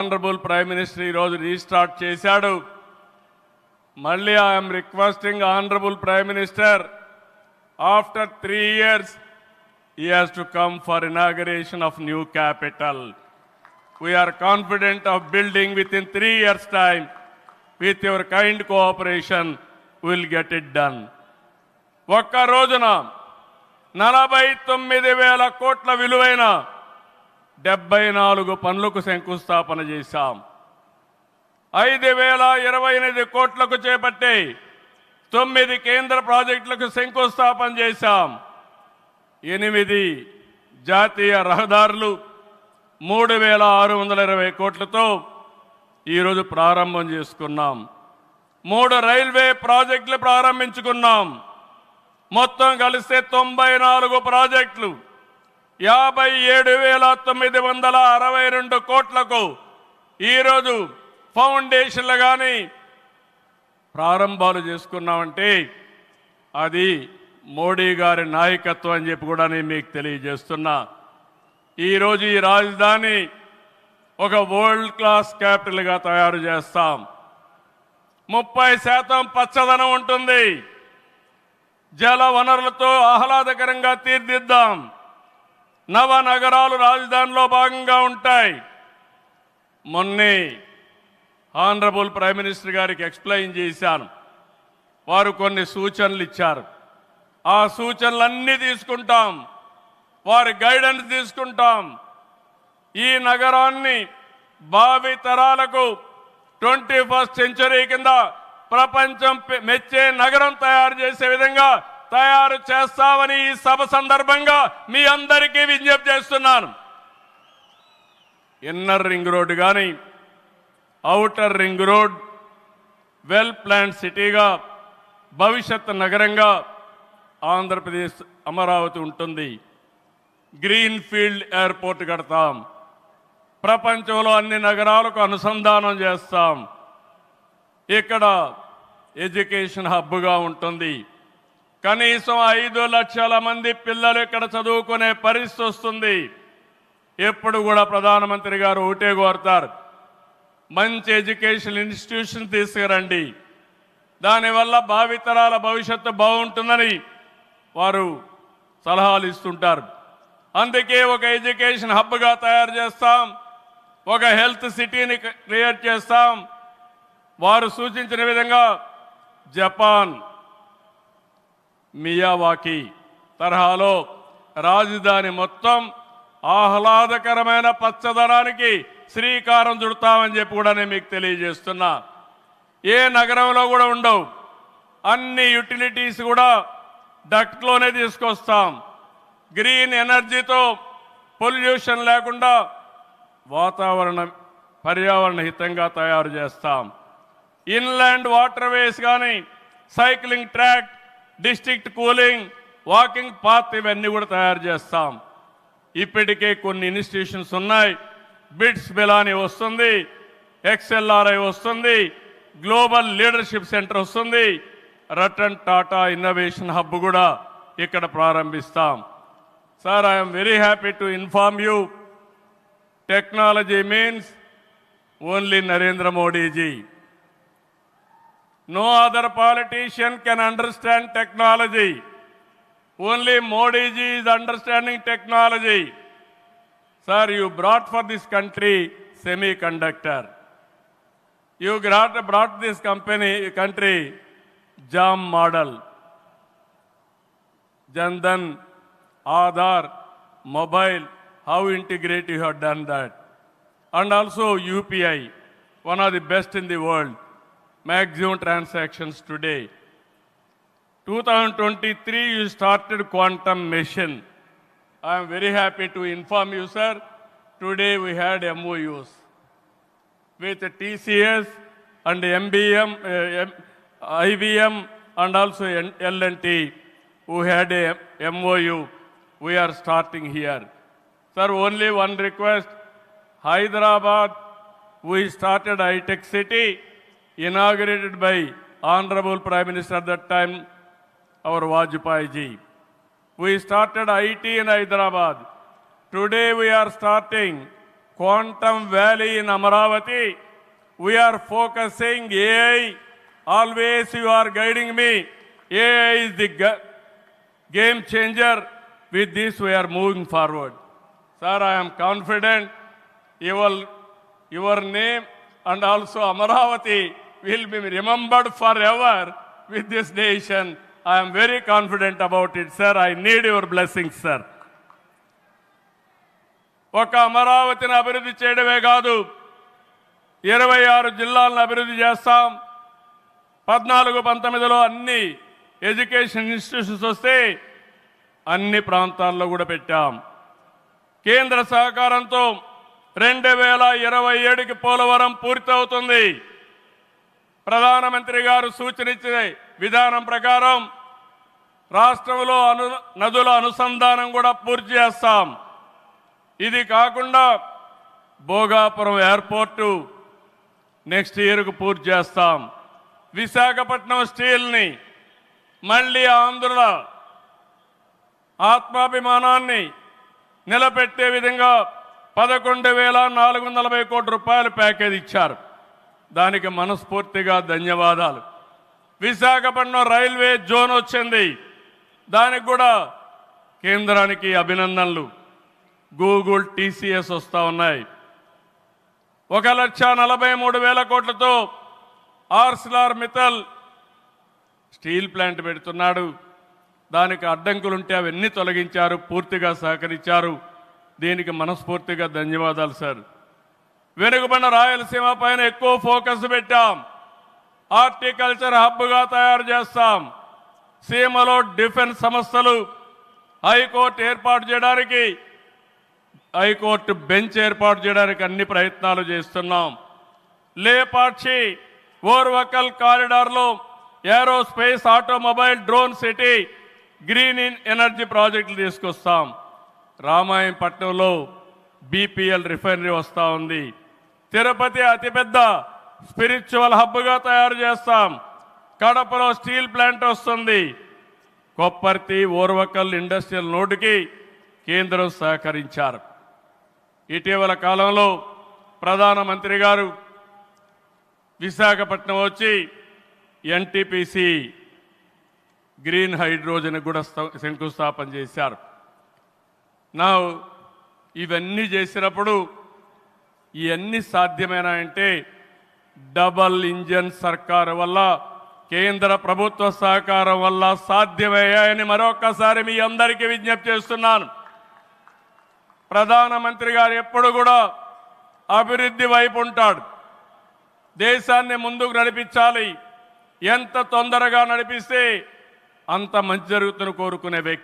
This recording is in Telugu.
ఆనరబుల్ ప్రైమ్ మినిస్టర్ ఈరోజు రీస్టార్ట్ చేశాడు మళ్ళీ I'm requesting honourable prime minister after three years he has to come for inauguration of new capital. We are confident of building within three years' time. With your kind cooperation, we'll get it done. ఒక్క రోజున నలభై తొమ్మిది వేల కోట్ల విలువైన డెబ్బై నాలుగు పనులకు శంకుస్థాపన చేశాం. ఐదు వేల ఇరవై ఎనిమిది కోట్లకు చేపట్టి తొమ్మిది కేంద్ర ప్రాజెక్టులకు శంకుస్థాపన చేశాం. ఎనిమిది జాతీయ రహదారులు మూడు వేల ఆరు వందల ఇరవై కోట్లతో ఈరోజు ప్రారంభం చేసుకున్నాం. మూడు రైల్వే ప్రాజెక్టులు ప్రారంభించుకున్నాం. మొత్తం కలిస్తే తొంభై నాలుగు ప్రాజెక్టులు. యాభై ఏడు వేల తొమ్మిది వందల అరవై రెండు కోట్లకు ఈరోజు ఫౌండేషన్లు కానీ ప్రారంభాలు చేసుకున్నామంటే అది మోడీ గారి నాయకత్వం అని చెప్పి కూడా నేను మీకు తెలియజేస్తున్నా. ఈరోజు ఈ రాజధాని ఒక వరల్డ్ క్లాస్ క్యాపిటల్గా తయారు చేస్తాం. ముప్పై శాతం పచ్చదనం ఉంటుంది. జల వనరులతో ఆహ్లాదకరంగా తీర్దిద్దాం. నవ నగరాలు రాజధానిలో భాగంగా ఉంటాయి. మొన్నే ఆనరబుల్ ప్రైమ్ మినిస్టర్ గారికి ఎక్స్ప్లెయిన్ చేశాను. వారు కొన్ని సూచనలు ఇచ్చారు. ఆ సూచనలన్నీ తీసుకుంటాం. వారి గైడెన్స్ తీసుకుంటాం. ఈ నగరాన్ని భావి తరాలకు ట్వంటీ ఫస్ట్ సెంచరీ కింద ప్రపంచం మెచ్చే నగరం తయారు చేసే విధంగా తయారు చేస్తామని ఈ సభ సందర్భంగా మీ అందరికీ విజ్ఞప్తి చేస్తున్నాను. ఇన్నర్ రింగ్ రోడ్ కానీ outer ring road well plan సిటీగా భవిష్యత్ నగరంగా ఆంధ్రప్రదేశ్ అమరావతి ఉంటుంది. గ్రీన్ ఫీల్డ్ ఎయిర్పోర్ట్ కడతాం. ప్రపంచంలో అన్ని నగరాలకు అనుసంధానం చేస్తాం. ఇక్కడ ఎడ్యుకేషన్ హబ్గా ఉంటుంది. కనీసం ఐదు లక్షల మంది పిల్లలు ఇక్కడ చదువుకునే పరిస్థితి వస్తుంది. ఎప్పుడు కూడా ప్రధానమంత్రి గారు ఒకటే కోరుతారు. మంచి ఎడ్యుకేషన్ ఇన్స్టిట్యూషన్ తీసుకురండి. దానివల్ల భావితరాల భవిష్యత్తు బాగుంటుందని వారు సలహాలు ఇస్తుంటారు. అందుకే ఒక ఎడ్యుకేషన్ హబ్గా తయారు చేస్తాం. ఒక హెల్త్ సిటీని క్రియేట్ చేస్తాం. వారు సూచించిన విధంగా జపాన్ మియావాకి తరహాలో రాజధాని మొత్తం ఆహ్లాదకరమైన పచ్చదనానికి శ్రీకారం చుడతామని చెప్పి కూడా నేను మీకు తెలియజేస్తున్నా. ఏ నగరంలో కూడా ఉండవు. అన్ని యుటిలిటీస్ కూడా డక్ట్లోనే తీసుకొస్తాం. గ్రీన్ ఎనర్జీతో పొల్యూషన్ లేకుండా వాతావరణం పర్యావరణ హితంగా తయారు చేస్తాం. ఇన్లాండ్ వాటర్ వేస్ కానీ cycling track district cooling walking path ఇవన్నీ కూడా తయారు చేస్తాం. ఇప్పటికే కొన్ని ఇన్స్టిట్యూషన్స్ ఉన్నాయి. బిట్స్ బిలాని వస్తుంది ఎక్స్ఎల్ఆర్ఐ వస్తుంది గ్లోబల్ లీడర్షిప్ సెంటర్ వస్తుంది రటన్ టాటా ఇన్నోవేషన్ హబ్ కూడా ఇక్కడ ప్రారంభిస్తాం. Sir I'm very happy to inform you. Technology means only Narendra Modiji. No other politician can understand technology. Only Modi ji is understanding technology. Sir, you brought for this country semiconductor. You brought, brought this company, country, JAM model. Jandan, Aadhaar, mobile, how integrate you have done that. And also UPI, one of the best in the world maximum transactions today. 2023, you started quantum mission. I am very happy to inform you, sir. Today we had MOUs with TCS and MBM, uh, IBM, and also L&T, who had a MOU. We are starting here. Sir, only one request. Hyderabad, we started high-tech city, inaugurated by Honorable Prime Minister at that time, our Vajpayee ji. We started IT in Hyderabad. Today we are starting Quantum Valley in Amaravati, we are focusing AI. Always you are guiding me. AI is the ga- game changer. With this, we are moving forward. Sir, I am confident your, your name and also Amaravati will be remembered forever with this nation. I am very confident about it, sir. I need your blessings, sir. ఒక అమరావతిని అభివృద్ధి చేయడమే కాదు ఇరవై ఆరు జిల్లాలను అభివృద్ధి చేస్తాం పద్నాలుగు పంతొమ్మిదిలో అన్ని ఎడ్యుకేషన్ ఇన్స్టిట్యూషన్స్ వస్తే అన్ని ప్రాంతాల్లో కూడా పెట్టాం కేంద్ర సహకారంతో రెండు వేల ఇరవై ఏడుకి పోలవరం పూర్తవుతుంది ప్రధానమంత్రి గారు సూచన విధానం ప్రకారం రాష్ట్రంలో అను నదుల అనుసంధానం కూడా పూర్తి చేస్తాం. ఇది కాకుండా భోగాపురం ఎయిర్పోర్టు నెక్స్ట్ ఇయర్కు పూర్తి చేస్తాం. విశాఖపట్నం స్టీల్ని మళ్ళీ ఆంధ్రుల ఆత్మాభిమానాన్ని నిలబెట్టే విధంగా పదకొండు వేల నాలుగు వందల కోట్ల రూపాయల ప్యాకేజ్ ఇచ్చారు. దానికి మనస్ఫూర్తిగా ధన్యవాదాలు. విశాఖపట్నం రైల్వే జోన్ వచ్చింది. దానికి కూడా కేంద్రానికి అభినందనలు. గూగుల్ టీసీఎస్ వస్తూ ఉన్నాయి. ఒక లక్ష నలభై మూడు వేల కోట్లతో ఆర్సిలార్ మితల్ స్టీల్ ప్లాంట్ పెడుతున్నాడు. దానికి అడ్డంకులుంటే అవన్నీ తొలగించారు పూర్తిగా సహకరించారు. దీనికి మనస్ఫూర్తిగా ధన్యవాదాలు సార్. వెనుకబడిన రాయలసీమ పైన ఎక్కువ ఫోకస్ పెట్టాం. హార్టికల్చర్ హబ్గా తయారు చేస్తాం. సీమలో డిఫెన్స్ సంస్థలు హైకోర్టు ఏర్పాటు చేయడానికి హైకోర్టు బెంచ్ ఏర్పాటు చేయడానికి అన్ని ప్రయత్నాలు చేస్తున్నాం. Lepakshi Orvakal కారిడార్లో aerospace automobile drone city green in energy ప్రాజెక్టులు తీసుకొస్తాం. రామాయంపట్నంలో బీపీఎల్ రిఫైనరీ వస్తూ ఉంది. తిరుపతి అతిపెద్ద స్పిరిచువల్ హబ్గా తయారు చేస్తాం. కడపలో స్టీల్ ప్లాంట్ వస్తుంది. కొప్పర్తి ఓర్వకల్ ఇండస్ట్రియల్ నోటుకి కేంద్రం సహకరించారు. ఇటీవల కాలంలో ప్రధానమంత్రి గారు విశాఖపట్నం వచ్చి ఎన్టీపీసీ గ్రీన్ హైడ్రోజన్ కూడా శంకుస్థాపన చేశారు. నా ఇవన్నీ చేసినప్పుడు ఇవన్నీ సాధ్యమేనా అంటే డబల్ ఇంజన్ సర్కారు వల్ల కేంద్ర ప్రభుత్వ సహకారం వల్ల సాధ్యమయ్యాయని మరొకసారి మీ అందరికీ విజ్ఞప్తి చేస్తున్నాను. ప్రధానమంత్రి గారు ఎప్పుడు కూడా అభివృద్ధి వైపు ఉంటాడు. దేశాన్ని ముందుకు నడిపించాలి. ఎంత తొందరగా నడిపిస్తే అంత మంచి జరుగుతున్న కోరుకునే వ్యక్తి